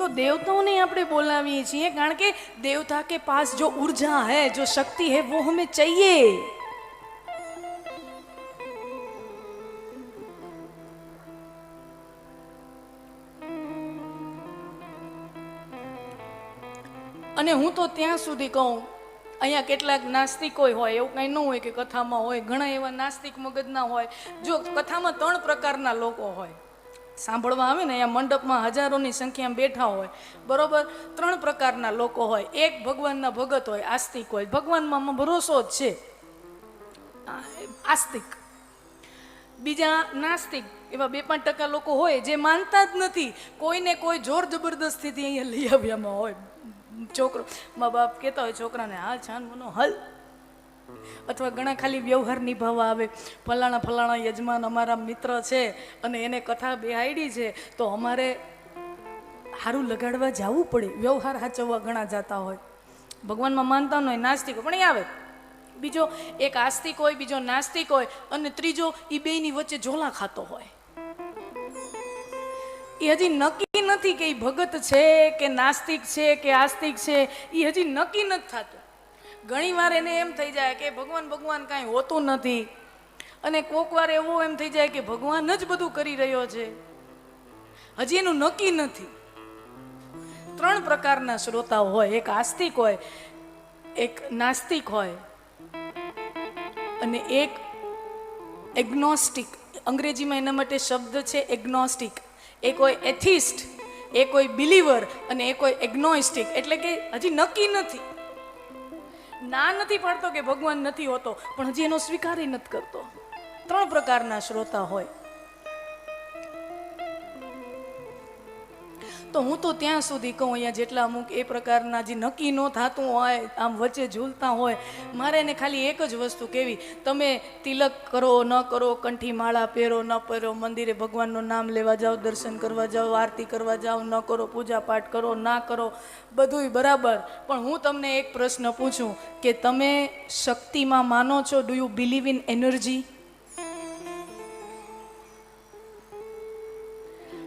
તો देवताओं આપણે બોલાવીએ છીએ કારણ કે देवता के पास जो ऊर्जा है जो शक्ति है वो हमें चाहिए અને હું તો ત્યાં સુધી કહું અહીંયા કેટલાક નાસ્તિકો હોય એવું કંઈ ન હોય કે કથામાં હોય ઘણા એવા નાસ્તિક મગજના હોય જો કથામાં ત્રણ પ્રકારના લોકો હોય સાંભળવા આવે ને, અહીંયા મંડપમાં હજારોની સંખ્યામાં બેઠા હોય. બરોબર? ત્રણ પ્રકારના લોકો હોય. એક ભગવાનના ભગત હોય, આસ્તિક હોય. ભગવાનમાં ભરોસો જ છે. આસ્તિક. બીજા નાસ્તિક, એવા બે પાંચ ટકા લોકો હોય જે માનતા જ નથી. કોઈને કોઈ જોર જબરદસ્તીથી અહીંયા લઈ આવ્યામાં હોય. છોકરો, મા બાપ કહેતા હોય, છોકરાને હાલ છાન મનો હલ. અથવા ઘણા ખાલી વ્યવહાર નિભાવવા આવે. ફલાણા ફલાણા યજમાન અમારા મિત્ર છે અને એને કથા બેહાડી છે, તો અમારે સારું લગાડવા જવું પડે. વ્યવહાર સાચવવા ઘણા જતા હોય. ભગવાનમાં માનતા હોય, નાસ્તિકો પણ એ આવે. બીજો એક આસ્તિક હોય, બીજો નાસ્તિક હોય, અને ત્રીજો એ બેયની વચ્ચે ઝોલા ખાતો હોય. એ હજી નક્કી નથી કે એ ભગત છે કે નાસ્તિક છે કે આસ્તિક છે. એ હજી નક્કી નથી થતું. ઘણી વાર એને એમ થઈ જાય કે ભગવાન ભગવાન કાંઈ હોતું નથી. અને કોક વાર એવું એમ થઈ જાય કે ભગવાન જ બધું કરી રહ્યો છે. હજી એનું નક્કી નથી. ત્રણ પ્રકારના શ્રોતાઓ હોય, એક આસ્તિક હોય, એક નાસ્તિક હોય, અને એક એગ્નોસ્ટિક અંગ્રેજીમાં એના માટે શબ્દ છે એગ્નોસ્ટિક એક હોય એથિસ્ટ એક હોય બિલીવર અને એક હોય એગ્નોઇસ્ટિક એટલે કે હજી નક્કી નથી. ના નથી પાડતો કે ભગવાન નથી હોતો, પણ હજી એનો સ્વીકાર નથી કરતો. ત્રણ પ્રકારના શ્રોતા હોય. તો હું તો ત્યાં સુધી કહું, અહીંયા જેટલા અમુક એ પ્રકારના જે નક્કી ન થતું હોય, આમ વચ્ચે ઝૂલતા હોય, મારે એને ખાલી એક જ વસ્તુ કેવી તમે તિલક કરો, ન કરો, કંઠી માળા પહેરો, ન પહેરો, મંદિરે ભગવાનનું નામ લેવા જાઓ, દર્શન કરવા જાઓ, આરતી કરવા જાઓ, ન કરો પૂજા પાઠ કરો, ના કરો, બધુંય બરાબર. પણ હું તમને એક પ્રશ્ન પૂછું કે તમે શક્તિમાં માનો છો? Do you believe in energy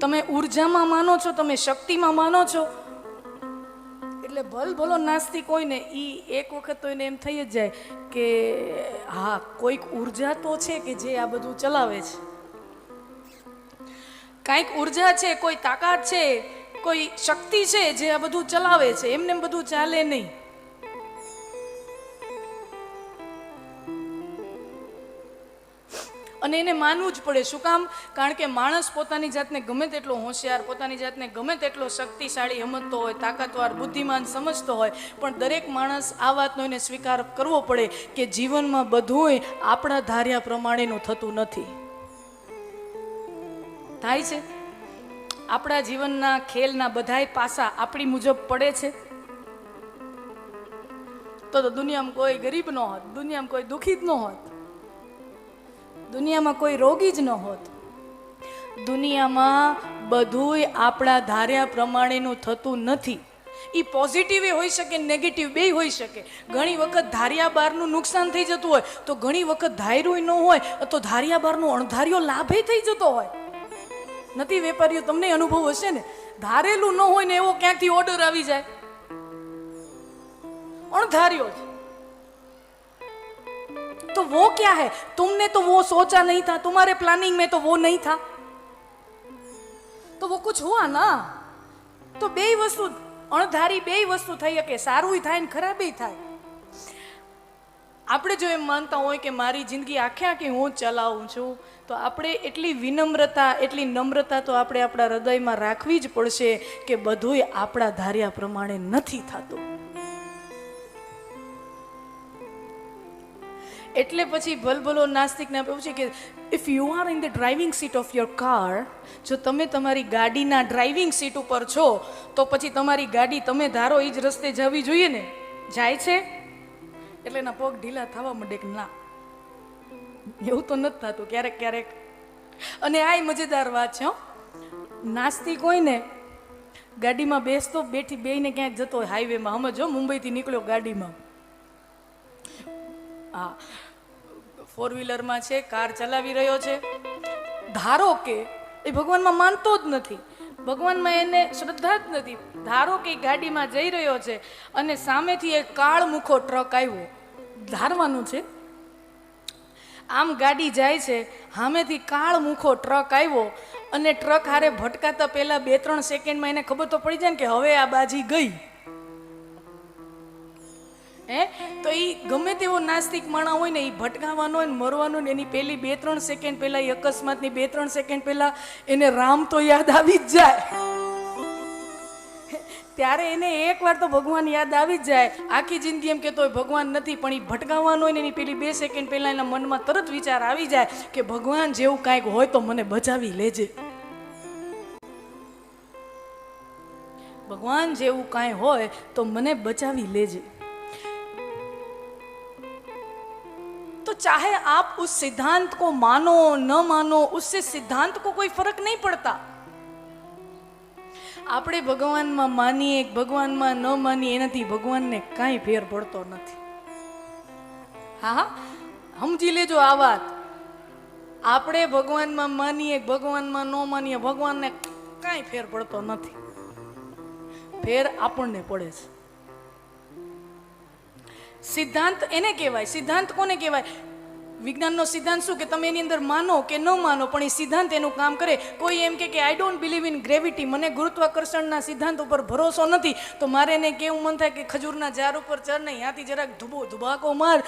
તમે ઉર્જામાં માનો છો, તમે શક્તિમાં માનો છો. એટલે ભલ ભલો નાસ્તિક હોય ને એ એક વખત તો એને એમ થઈ જ જાય કે, હા, કોઈક ઊર્જા તો છે કે જે આ બધું ચલાવે છે. કાંઈક ઊર્જા છે, કોઈ તાકાત છે, કોઈ શક્તિ છે જે આ બધું ચલાવે છે, એમને એમ બધું ચાલે નહીં. અને એને માનવું જ પડે. શું કામ? કારણ કે માણસ પોતાની જાતને ગમે તેટલો હોશિયાર, પોતાની જાતને ગમે તેટલો શક્તિશાળી સમજતો હોય, તાકાતવાર, બુદ્ધિમાન, સમજતો હોય, પણ દરેક માણસ આ વાતનો એને સ્વીકાર કરવો પડે કે જીવનમાં બધુંય આપણા ધાર્યા પ્રમાણેનું થતું નથી. થાય છે? આપણા જીવનના ખેલના બધાય પાસા આપણી મુજબ પડે છે. તો તો દુનિયામાં કોઈ ગરીબ ન હોત, દુનિયામાં કોઈ દુઃખી જ ન હોત. દુનિયામાં કોઈ રોગી જ ન હોત. દુનિયામાં બધુંય આપણા ધાર્યા પ્રમાણેનું થતું નથી. એ પોઝિટિવે હોઈ શકે નેગેટિવ બે હોઈ શકે. ઘણી વખત ધાર્યા બારનું નુકસાન થઈ જતું હોય, તો ઘણી વખત ધાર્યું ન હોય, તો ધાર્યા બારનો અણધાર્યો લાભે થઈ જતો હોય. નથી વેપારીઓ, તમને અનુભવ હશે ને? ધારેલું ન હોય ને એવો ક્યાંથી ઓર્ડર આવી જાય? અણધાર્યો तो वो क्या है तुमने तो वो सोचा नहीं था तुम्हारे प्लानिंग में तो वो नहीं था तो वो कुछ हुआ ना તો બે વસ્તુ અણધારી બે વસ્તુ થઈ શકે સારું થાય ને ખરાબી થાય આપણે જો એમ માનતા હોય કે મારી જિંદગી આખે આખી હું જ ચલાવું છું તો આપણે એટલી વિનમ્રતા એટલી નમ્રતા તો આપણે આપણા હૃદયમાં રાખવી જ પડશે કે બધુંય આપણા ધાર્યા પ્રમાણે નથી થતું એટલે પછી ભલભલો નાસ્તિકને આપણે પૂછીએ કે if you are in the driving seat of your car જો તમે તમારી ગાડીના ડ્રાઇવિંગ સીટ ઉપર છો, તો પછી તમારી ગાડી તમે ધારો એ જ રસ્તે જવી જોઈએ ને? જાય છે? એટલે એના પગ ઢીલા થવા માંડે કે ના. એવું તો નથી થતું, ક્યારેક ક્યારેક. અને આ મજેદાર વાત છે નાસ્તિક હોય ને, ગાડીમાં બેસતો, બેઠી બેહીને ક્યાંક જતો હાઈવેમાં હમણાં જો મુંબઈથી નીકળ્યો ગાડીમાં. હા. ફોર વ્હીલરમાં છે, કાર ચલાવી રહ્યો છે. ધારો કે એ ભગવાનમાં માનતો જ નથી. ભગવાનમાં એને શ્રદ્ધા જ નથી. ધારો કે ગાડીમાં જઈ રહ્યો છે અને સામેથી એક કાળમુખો ટ્રક આવ્યો. ધારવાનું છે? આમ ગાડી જાય છે સામેથી કાળ મુખો ટ્રક આવ્યો અને ટ્રક હારે ભટકાતા પહેલાં બે, ત્રણ સેકન્ડમાં એને ખબર તો પડી જાય ને કે હવે આ બાજી ગઈ. હે? તો એ ગમે તેવો નાસ્તિક માણા હોય ને એ ભટકાવાનો ને, મરવાનો ને, એની પહેલી બે ત્રણ સેકન્ડ પહેલાં એ અકસ્માતની બે ત્રણ સેકન્ડ પહેલાં એને રામ તો યાદ આવી જ જાય. ત્યારે એને એકવાર તો ભગવાન યાદ આવી જ જાય. આખી જિંદગી એમ કહેતો હોય, ભગવાન નથી, પણ એ ભટકાવાનો હોય ને, એની પેલી બે સેકન્ડ પહેલાં એના મનમાં તરત વિચાર આવી જાય કે, ભગવાન જેવું કાંઈક હોય તો મને બચાવી લેજે. ભગવાન જેવું કાંઈ હોય તો મને બચાવી લેજે. चाहे आप उस सिद्धांत को मानो न मानो उससे सिद्धांत को कोई फर्क नहीं पड़ता આપણે ભગવાનમાં માનીએ કે ભગવાનમાં ન માનીએ એનાથી ભગવાનને કાંઈ ફેર પડતો નથી હા હા સમજી લેજો આ વાત આપણે ભગવાનમાં માનીએ કે ભગવાનમાં ન માનીએ ભગવાનને કાંઈ ફેર પડતો નથી ફેર આપણને પડે છે સિદ્ધાંત એને કહેવાય, સિદ્ધાંત કોને કહેવાય? વિજ્ઞાનનો સિદ્ધાંત શું કે તમે એની અંદર માનો કે ન માનો, પણ એ સિદ્ધાંત એનું કામ કરે? કોઈ એમ કે I don't believe in gravity મને ગુરુત્વાકર્ષણના સિદ્ધાંત ઉપર ભરોસો નથી. તો મારે એને કેવું મન થાય કે ખજૂરના ઝાડ ઉપર ચડ નહીં ત્યાંથી જરાક ધુબો, ધુબાકો માર,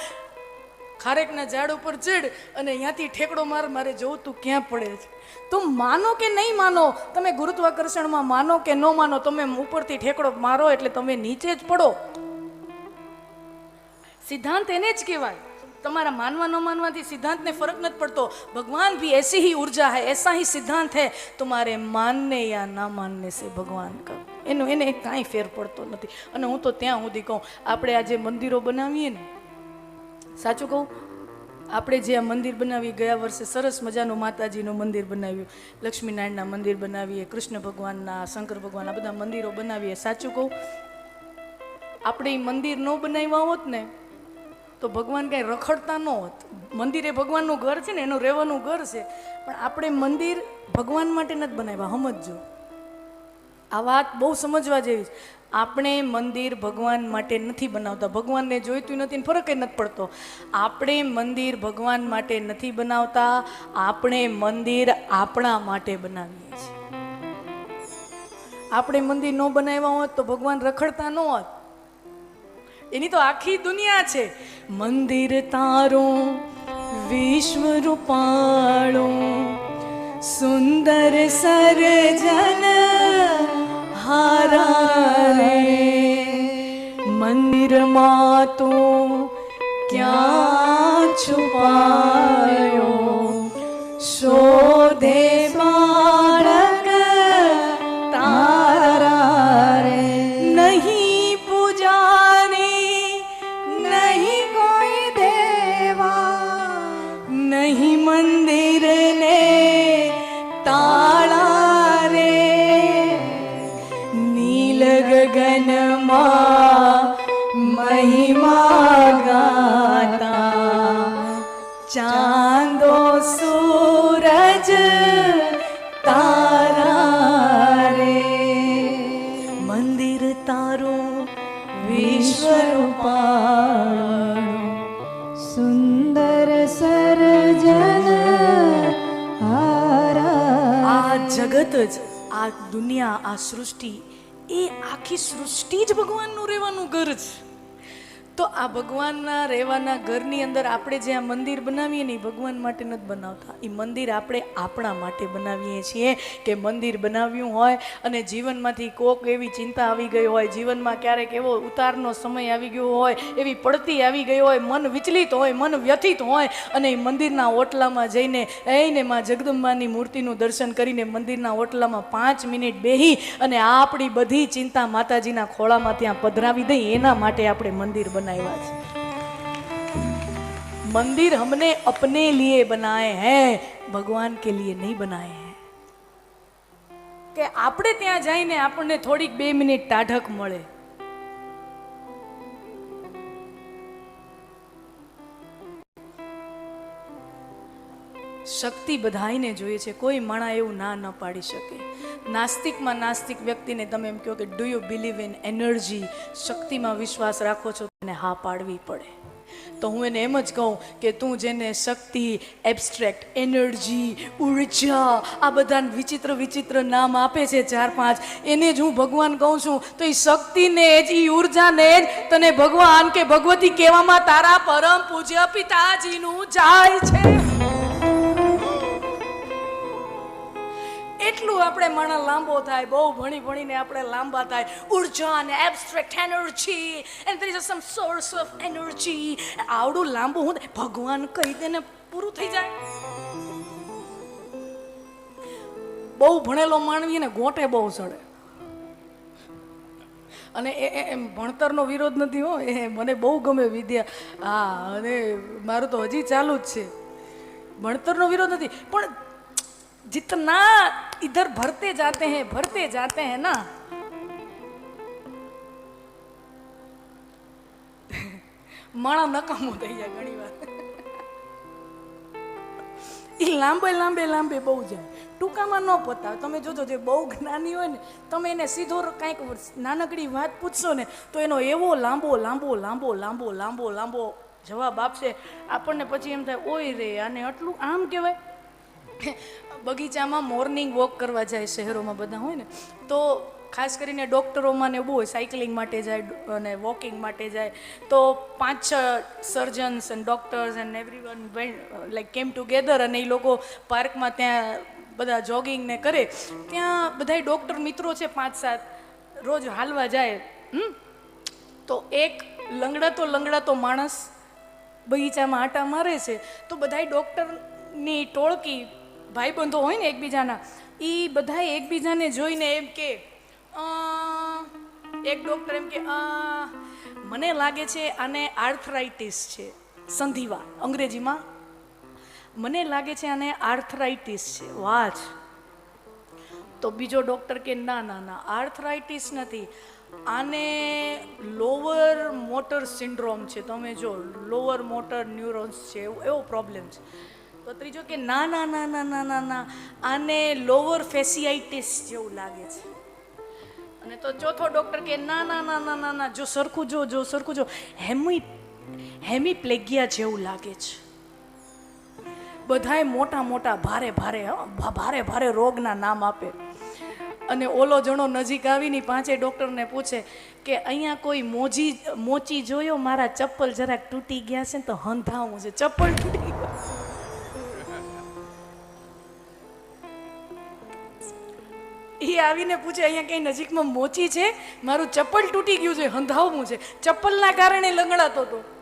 ખારેકના ઝાડ ઉપર ચડ અને ત્યાંથી ઠેકડો માર, મારે જોવું તું ક્યાં પડે છે? તો માનો કે નહીં માનો? તમે ગુરુત્વાકર્ષણમાં માનો કે ન માનો? તમે ઉપરથી ઠેકડો મારો એટલે તમે નીચે જ પડો. સિદ્ધાંત એને જ કહેવાય. તમારા માનવા ન માનવાથી સિદ્ધાંતને ફરક નથી પડતો. ભગવાન ભી એસી હી ઊર્જા હૈ, એસા હી સિદ્ધાંત હૈ. તમારે માનને યા ના માનને સે ભગવાન કર એનું, એને કાંઈ ફેર પડતો નથી. અને હું તો ત્યાં સુધી કહું, આપણે આ જે મંદિરો બનાવીએ ને, સાચું કહું? આપણે જે આ મંદિર બનાવી ગયા વર્ષે સરસ મજાનું માતાજીનું મંદિર બનાવ્યું. લક્ષ્મીનારાયણના મંદિર બનાવીએ, કૃષ્ણ ભગવાનના, શંકર ભગવાનના બધા મંદિરો બનાવીએ. સાચું કહું? આપણે એ મંદિર ન બનાવ્યા હોત ને તો ભગવાન કાંઈ રખડતા ન હોત. મંદિર એ ભગવાનનું ઘર છે ને, એનું રહેવાનું ઘર છે. પણ આપણે મંદિર ભગવાન માટે નથી બનાવ્યા, સમજજો. આ વાત બહુ સમજવા જેવી છે. આપણે મંદિર ભગવાન માટે નથી બનાવતા. ભગવાનને જોઈતું નથી ફરક નથી પડતો. આપણે મંદિર ભગવાન માટે નથી બનાવતા. આપણે મંદિર આપણા માટે બનાવીએ છીએ. આપણે મંદિર ન બનાવ્યા હોત તો ભગવાન રખડતા ન હોત. એની તો આખી દુનિયા છે. મંદિર તારો, વિશ્વ રૂપાળો, સુંદર સર્જન હારા રે મંદિરમાં તો ક્યાં છુપાયો? શોધે દુનિયા આ સૃષ્ટિ એ આખી સૃષ્ટિ જ ભગવાનનું રહેવાનું ઘર છે તો આ ભગવાનના રહેવાના ઘરની અંદર આપણે જે આ મંદિર બનાવીએ ને એ ભગવાન માટે નથી બનાવતા. એ મંદિર આપણે આપણા માટે બનાવીએ છીએ કે મંદિર બનાવ્યું હોય અને જીવનમાંથી કોક એવી ચિંતા આવી ગઈ હોય, જીવનમાં ક્યારેક એવો ઉતારનો સમય આવી ગયો હોય, એવી પડતી આવી ગઈ હોય, મન વિચલિત હોય, મન વ્યથિત હોય અને એ મંદિરના ઓટલામાં જઈને એને માં જગદંબાની મૂર્તિનું દર્શન કરીને મંદિરના ઓટલામાં પાંચ મિનિટ બેહી અને આપણી બધી ચિંતા માતાજીના ખોળામાં ત્યાં પધરાવી દઈ. એના માટે આપણે મંદિર બનાવ્યા છે મંદિર હમને અપને લીએ બનાએ હૈ ભગવાન કે લીએ નહીં બનાએ હૈ કે આપણે ત્યાં જઈને આપણને થોડીક બે મિનિટ ટાઢક મળે। શક્તિ બધાઈને જોઈએ છે, કોઈ માણા એવું ના ન પાડી શકે. નાસ્તિકમાં નાસ્તિક વ્યક્તિને તમે એમ કહો કે do you believe in energy શક્તિમાં વિશ્વાસ રાખો છો એને હા પાડવી પડે. તો હું એને એમ જ કહું કે તું જેને શક્તિ એબ્સ્ટ્રેક્ટ એનર્જી ઊર્જા, આ બધા વિચિત્ર વિચિત્ર નામ આપે છે ચાર પાંચ, એને જ હું ભગવાન કહું છું, તો એ શક્તિને જ એ ઉર્જાને જ તને ભગવાન કે ભગવતી કહેવામાં તારા પરમ પૂજ્ય પિતાજીનું જાય છે. એટલું આપણે માણસ લાંબો થાય, બહુ ભણી ભણીને આપણે લાંબા થાય. ઊર્જા અને abstract energy and there is some source of energy આવડું લાંબુ હું ભગવાન કહી દે પૂરું થઈ જાય. બહુ ભણેલો માનવી ને ગોટે બહુ ચડે અને એ- એમ ભણતરનો વિરોધ નથી હો, એ મને બહુ ગમે વિદ્યા. હા, અને મારું તો હજી ચાલુ જ છે. ભણતરનો વિરોધ નથી, પણ जितना इधर भरते जाते हैं भरते जाते हैं ना માણા નકામો થઈ જાય ઘણી વાર એ લાંબે લાંબે લાંબે બહુ જાય ટૂંકામાં ન પતાવે તમે જોજો જે બહુ જ્ઞાની હોય ને તમે એને સીધો કાંઈક નાનકડી વાત પૂછશો ને તો એનો એવો લાંબો લાંબો લાંબો લાંબો લાંબો લાંબો જવાબ આપશે આપણને પછી એમ થાય ઓય રે આને આટલું આમ કહેવાય બગીચામાં મોર્નિંગ વોક કરવા જાય શહેરોમાં બધા હોય ને, તો ખાસ કરીને ડૉક્ટરોમાં ને બહુ સાયકલિંગ માટે જાય અને વોકિંગ માટે જાય, તો પાંચ છ surgeons and doctors and everyone like came together અને એ લોકો પાર્કમાં ત્યાં બધા જોગિંગ ને કરે. ત્યાં બધા ડૉક્ટર મિત્રો છે પાંચ સાત, રોજ હાલવા જાય, હમ? તો એક લંગડાતો લંગડાતો માણસ બગીચામાં આટા મારે છે, તો બધાય ડૉક્ટરની ટોળકી ભાઈબંધો હોય ને એકબીજાના એ બધાય એકબીજાને જોઈને એમ કે એક ડૉક્ટર એમ કે "અ, મને લાગે છે આને આર્થરાઇટિસ છે સંધિવા અંગ્રેજીમાં. મને લાગે છે આને આર્થરાઇટિસ છે. વાચ તો બીજો ડૉક્ટર કે ના ના ના આર્થરાઇટિસ નથી. આને લોઅર મોટર સિન્ડ્રોમ છે. તમે જો લોઅર મોટર ન્યુરોન્સ છે એવો પ્રોબ્લેમ છે. તો ત્રીજો કે ના ના ના ના ના ના ના આને લોવર ફેસિયાઇટિસ જેવું લાગે છે અને તો ચોથો ડૉક્ટર કે ના ના ના ના ના ના જો સરખું જો જો સરખું જો હેમી હેમીપ્લેગિયા જેવું લાગે છે બધાય મોટા મોટા ભારે ભારે ભારે ભારે રોગના નામ આપે અને ઓલો જણો નજીક આવીને પાંચે ડૉક્ટરને પૂછે કે અહીંયા કોઈ મોજી મોચી જોયો મારા ચપ્પલ જરાક તૂટી ગયા છે ને તો હંધાવું છે ચપ્પલ તૂટી ગયા આવીને પૂછે, અહીંયા કઈ નજીકમાં મોચી છે? મારું ચપ્પલ તૂટી ગયું છે, હંધાવવું છે. ચપ્પલના કારણે લંગડાતો હતો.